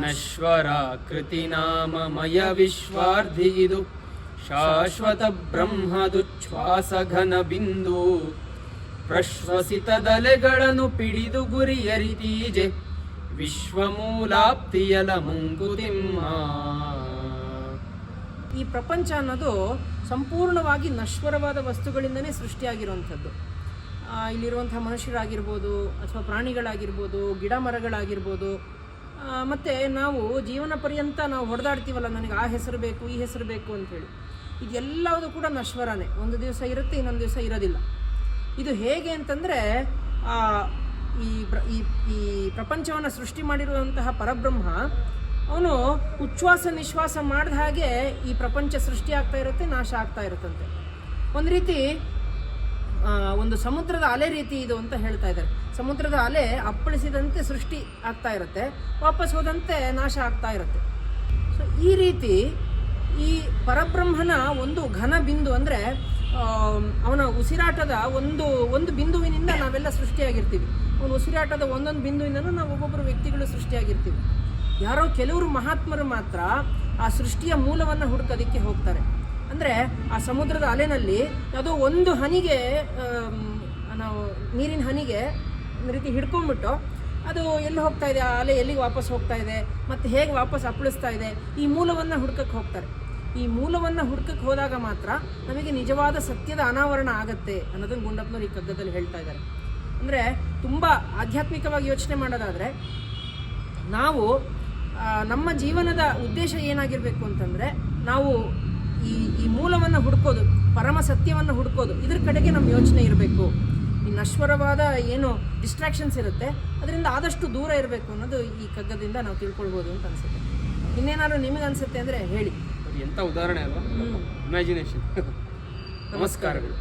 ನಶ್ವರಾಕೃತಿ ನಾಮಮಯ ವಿಶ್ವಾರ್ಧಿ ಇದು ಶಾಶ್ವತ ಪ್ರಶ್ವಸಿತದಲೆಗಳನ್ನು ಪಿಡಿದು ಗುರಿಯರಿತೀಜೆ ವಿಶ್ವಮೂಲಾಪ್ತಿಯಲ ಮುಂಗುದಿಮ್ಮ ಈ ಪ್ರಪಂಚ ಅನ್ನೋದು ಸಂಪೂರ್ಣವಾಗಿ ನಶ್ವರವಾದ ವಸ್ತುಗಳಿಂದನೇ ಸೃಷ್ಟಿಯಾಗಿರುವಂಥದ್ದು. ಇಲ್ಲಿರುವಂಥ ಮನುಷ್ಯರಾಗಿರ್ಬೋದು ಅಥವಾ ಪ್ರಾಣಿಗಳಾಗಿರ್ಬೋದು ಗಿಡ ಮರಗಳಾಗಿರ್ಬೋದು ಮತ್ತೆ ನಾವು ಜೀವನ ಪರ್ಯಂತ ನಾವು ಹೊಡೆದಾಡ್ತೀವಲ್ಲ, ನನಗೆ ಆ ಹೆಸರು ಬೇಕು, ಈ ಹೆಸರು ಬೇಕು ಅಂತೇಳಿ ಇದೆಲ್ಲವುದು ಕೂಡ ನಶ್ವರನೇ. ಒಂದು ದಿವಸ ಇರುತ್ತೆ, ಇನ್ನೊಂದು ದಿವಸ ಇರೋದಿಲ್ಲ. ಇದು ಹೇಗೆ ಅಂತಂದರೆ ಈ ಈ ಈ ಪ್ರಪಂಚವನ್ನು ಸೃಷ್ಟಿ ಮಾಡಿರುವಂತಹ ಪರಬ್ರಹ್ಮ, ಅವನು ಉಚ್ಛ್ವಾಸ ನಿಶ್ವಾಸ ಮಾಡಿದ ಹಾಗೆ ಈ ಪ್ರಪಂಚ ಸೃಷ್ಟಿ ಆಗ್ತಾ ಇರುತ್ತೆ, ನಾಶ ಆಗ್ತಾ ಇರುತ್ತಂತೆ. ಒಂದು ರೀತಿ ಒಂದು ಸಮುದ್ರದ ಅಲೆ ರೀತಿ ಇದು ಅಂತ ಹೇಳ್ತಾ ಇದ್ದಾರೆ. ಸಮುದ್ರದ ಅಲೆ ಅಪ್ಪಳಿಸಿದಂತೆ ಸೃಷ್ಟಿ ಆಗ್ತಾ ಇರುತ್ತೆ, ವಾಪಸ್ ಹೋದಂತೆ ನಾಶ ಆಗ್ತಾ ಇರುತ್ತೆ. ಸೊ ಈ ರೀತಿ ಈ ಪರಬ್ರಹ್ಮನ ಒಂದು ಘನ ಬಿಂದು ಅಂದರೆ ಅವನ ಉಸಿರಾಟದ ಒಂದು ಒಂದು ಬಿಂದುವಿನಿಂದ ನಾವೆಲ್ಲ ಸೃಷ್ಟಿಯಾಗಿರ್ತೀವಿ. ಅವನ ಉಸಿರಾಟದ ಒಂದೊಂದು ಬಿಂದುವಿಂದನೂ ನಾವು ಒಬ್ಬೊಬ್ಬರು ವ್ಯಕ್ತಿಗಳು ಸೃಷ್ಟಿಯಾಗಿರ್ತೀವಿ. ಯಾರೋ ಕೆಲವರು ಮಹಾತ್ಮರು ಮಾತ್ರ ಆ ಸೃಷ್ಟಿಯ ಮೂಲವನ್ನು ಹುಡುಕೋದಕ್ಕೆ ಹೋಗ್ತಾರೆ. ಅಂದರೆ ಆ ಸಮುದ್ರದ ಅಲೆನಲ್ಲಿ ಯಾವುದೋ ಒಂದು ಹನಿಗೆ ನಾವು ನೀರಿನ ಹನಿಗೆ ರೀತಿ ಹಿಡ್ಕೊಂಡ್ಬಿಟ್ಟು ಅದು ಎಲ್ಲಿ ಹೋಗ್ತಾ ಇದೆ? ಆ ಅಲೆ ಎಲ್ಲಿಗೆ ವಾಪಸ್ ಹೋಗ್ತಾ ಇದೆ? ಮತ್ತು ಹೇಗೆ ವಾಪಸ್ ಅಪ್ಪಳಿಸ್ತಾ ಇದೆ? ಈ ಮೂಲವನ್ನು ಹುಡ್ಕಕ್ಕೆ ಹೋಗ್ತಾರೆ. ಈ ಮೂಲವನ್ನು ಹುಡ್ಕಕ್ಕೆ ಹೋದಾಗ ಮಾತ್ರ ನಮಗೆ ನಿಜವಾದ ಸತ್ಯದ ಅನಾವರಣ ಆಗತ್ತೆ ಅನ್ನೋದನ್ನು ಗುಂಡಪ್ಪನವ್ರು ಈ ಕಗ್ಗದಲ್ಲಿ ಹೇಳ್ತಾ ಇದ್ದಾರೆ. ಅಂದರೆ ತುಂಬ ಆಧ್ಯಾತ್ಮಿಕವಾಗಿ ಯೋಚನೆ ಮಾಡೋದಾದರೆ ನಾವು ನಮ್ಮ ಜೀವನದ ಉದ್ದೇಶ ಏನಾಗಿರಬೇಕು ಅಂತಂದರೆ ನಾವು ಈ ಈ ಮೂಲವನ್ನು ಹುಡ್ಕೋದು ಪರಮ ಸತ್ಯವನ್ನು ಹುಡ್ಕೋದು ಇದ್ರ ಕಡೆಗೆ ನಮ್ಮ ಯೋಚನೆ ಇರಬೇಕು. ಈ ನಶ್ವರವಾದ ಏನು ಡಿಸ್ಟ್ರಾಕ್ಷನ್ಸ್ ಇರುತ್ತೆ ಅದರಿಂದ ಆದಷ್ಟು ದೂರ ಇರಬೇಕು ಅನ್ನೋದು ಈ ಕಗ್ಗದಿಂದ ನಾವು ತಿಳ್ಕೊಳ್ಬೋದು ಅಂತ ಅನ್ಸುತ್ತೆ. ಇನ್ನೇನಾದ್ರು ನಿಮಗೆ ಅನ್ಸುತ್ತೆ ಅಂದರೆ ಹೇಳಿ. ಎಂಥ ಉದಾಹರಣೆ ಅಲ್ವಾ. ಇಮ್ಯಾಜಿನೇಷನ್ ನಮಸ್ಕಾರಗಳು.